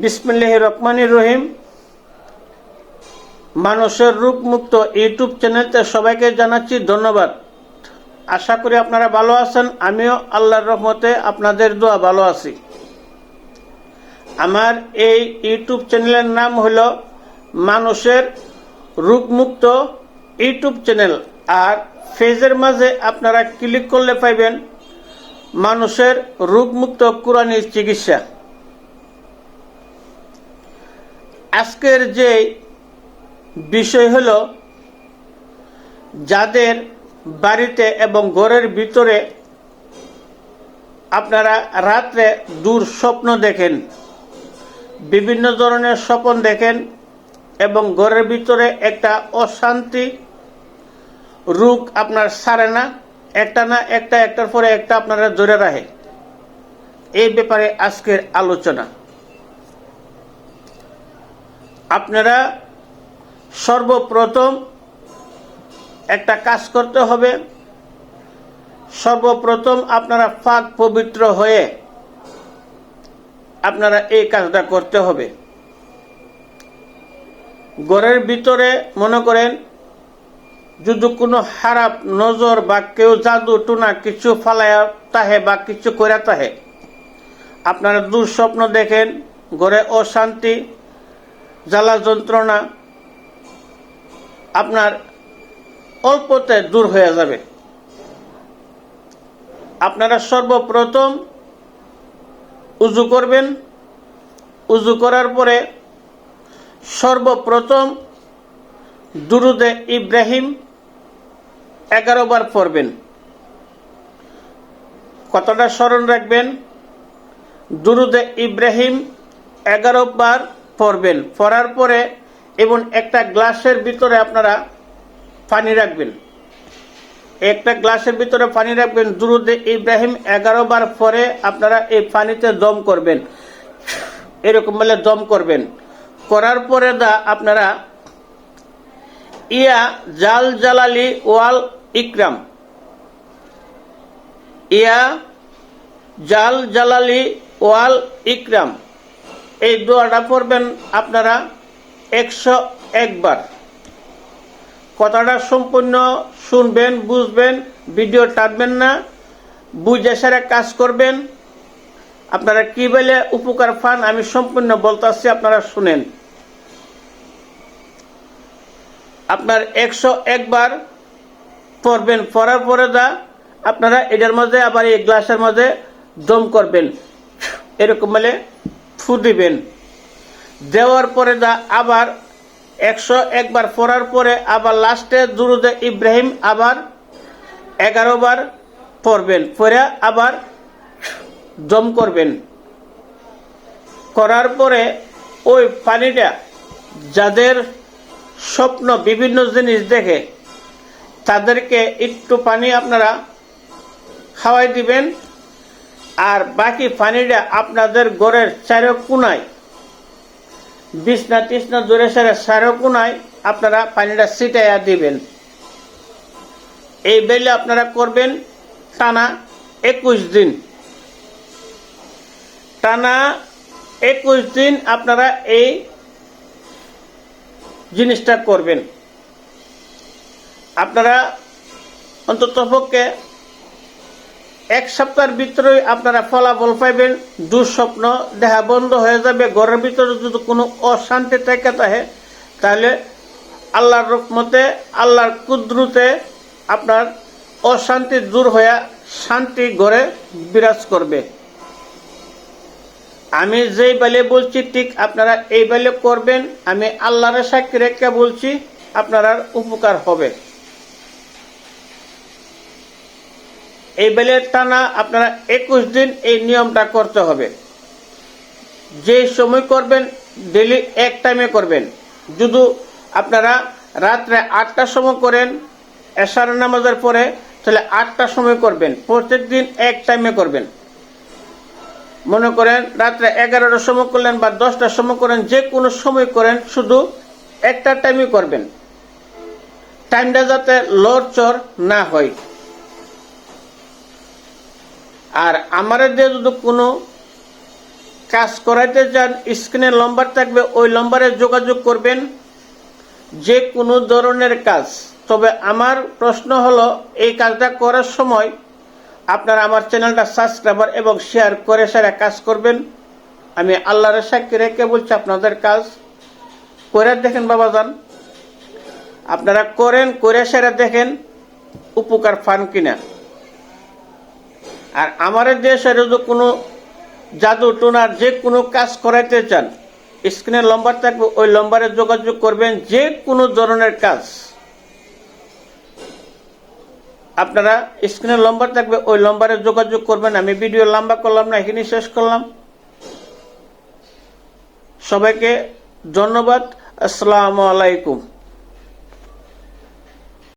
বিসমিল্লাহ রহমানির রহিম। মানুষের রূপ মুক্ত ইউটিউব চ্যানেলতে সবাইকে জানাচ্ছি ধন্যবাদ। আশা করি আপনারা ভালো আছেন, আমিও আল্লাহর রহমতে আপনাদের দোয়া ভালো আছি। আমার এই ইউটিউব চ্যানেলের নাম হলো মানুষের রূপমুক্ত ইউটিউব চ্যানেল। আর ফেজের মাঝে আপনারা ক্লিক করলে পাইবেন মানুষের রোগমুক্ত কোরআনী চিকিৎসা। আজকের যে বিষয় হল, যাদের বাড়িতে এবং ঘরের ভিতরে আপনারা রাত্রে দূর স্বপ্ন দেখেন, বিভিন্ন ধরনের স্বপ্ন দেখেন এবং ঘরের ভিতরে একটা অশান্তি রোগ আপনার সারে না, একটা না, একটা, একটার পরে একটা আপনারা ধরে রাখে। এই ব্যাপারে আজকের আলোচনা। আপনারা সর্বপ্রথম একটা কাজ করতে হবে। সর্বপ্রথম আপনারা ফাঁক পবিত্র হয়ে আপনারা এই কাজটা করতে হবে। ঘরের ভিতরে মনে করেন, যদি কোনো খারাপ নজর বা কেউ জাদু টুনা কিছু ফালায়া তাহে বা কিছু করে তাহে, আপনারা দুঃস্বপ্ন দেখেন, ঘরে অশান্তি জ্বালা যন্ত্রণা আপনার অল্পতে দূর হয়ে যাবে। আপনারা সর্বপ্রথম উজু করবেন। উজু করার পরে সর্বপ্রথম দুরুদে ইব্রাহিম এগারো বার পড়বেন। কতটা স্মরণ রাখবেন। দুরুদে ইব্রাহিম এগারো বার পড়বেন পড়ার পরে এবং একটা গ্লাসের ভিতরে আপনারা পানি রাখবেন। একটা গ্লাসের ভিতরে পানি রাখবেন। দুরুদে ইব্রাহিম এগারো বার পরে আপনারা এই পানিতে দম করবেন। এরকম বলে দম করবেন। করার পরে দা আপনারা ইয়া জাল জালালি ওয়াল ইকরাম। ইয়া জাল জালালি ওয়াল ইকরাম। এই দোয়াটা পড়বেন আপনারা একশো একবার। কথাটা সম্পূর্ণ শুনবেন, বুঝবেন, ভিডিও টানবেন না, বুঝে সারা কাজ করবেন। আপনারা কি বলে উপকার পান আমি সম্পূর্ণ বলতেছি আপনারা শুনেন। আপনার একশো একবার পড়বেন, পড়ার পরে দা আপনারা এটার মধ্যে আবার এই গ্লাসের মধ্যে দম করবেন। এরকম বলে দিবেন। দেওয়ার পরে দা আবার একশো একবার পড়ার পরে আবার লাস্টে দুরুদে ইব্রাহিম আবার এগারো বার পড়বেন পরে আবার জম করবেন। করার পরে ওই পানিটা যাদের স্বপ্ন বিভিন্ন জিনিস দেখে, তাদেরকে একটু পানি আপনারা খাওয়াই দিবেন। আর বাকি পানিটা আপনাদের ঘরের চারো কোনায়। বিছনা টিসনা দূরে সেরে চারো কোনায় আপনারা পানিটা ছিটাইয়া দিবেন। এই বেলে আপনারা করবেন টানা একুশ দিন। টানা একুশ দিন আপনারা এই জিনিসটা করবেন। আপনারা অন্ততপক্ষে এক সপ্তাহের ভিতরে আপনারা ফলাফল পাইবেন। দুঃস্বপ্ন দেখা বন্ধ হয়ে যাবে। ঘরের ভিতরে যদি কোনো অশান্তি থেকে থাকে, তাহলে আল্লাহর রকমতে আল্লাহর কুদ্রুতে আপনার অশান্তি দূর হইয়া শান্তি ঘরে বিরাজ করবে। আমি যেই বেলে বলছি, ঠিক আপনারা এই বেলে করবেন। আমি আল্লাহর সাক্ষী রেখে বলছি আপনার উপকার হবে। এই বেলে টানা আপনারা একুশ দিন এই নিয়মটা করতে হবে। যে সময় করবেন ডেলি এক টাইমে করবেন। যদি আপনারা রাত্রে আটটার সময় করেন, এশার নামাজের পরে, তাহলে আটটার সময় করবেন। প্রত্যেক দিন এক টাইমে করবেন। মনে করেন রাত্রে এগারোটার সময় করলেন বা দশটার সময় করেন, যে কোনো সময় করেন, শুধু একটা টাইমে করবেন। টাইমটা যাতে লড়চড় না হয়। আর আমার দিয়ে যদি কোনো কাজ করাইতে চান, স্ক্রিনে লম্বার থাকবে, ওই লম্বারে যোগাযোগ করবেন। যে কোনো ধরনের কাজ। তবে আমার প্রশ্ন হলো, এই কাজটা করার সময় আপনারা আমার চ্যানেলটা সাবস্ক্রাইবার এবং শেয়ার করে সেরা কাজ করবেন। আমি আল্লাহর সাক্ষী রেখে বলছি, আপনাদের কাজ করে দেখেন বাবা যান আপনারা করেন করে সেরা দেখেন, উপকার পান কিনা। আর আমার দেশে যদি কোনো জাদু টোনার যে কোনো কাজ করাইতে চান স্ক্রিনে নম্বর থাকবে, ওই লম্বারে যোগাযোগ করবেন যে কোনো ধরনের কাজ। আপনারা স্ক্রিনে লম্বার থাকবে, ওই লম্বারে যোগাযোগ করবেন। আমি ভিডিও লম্বা করলাম না এখানে শেষ করলাম। সবাইকে ধন্যবাদ। আসসালামু আলাইকুম।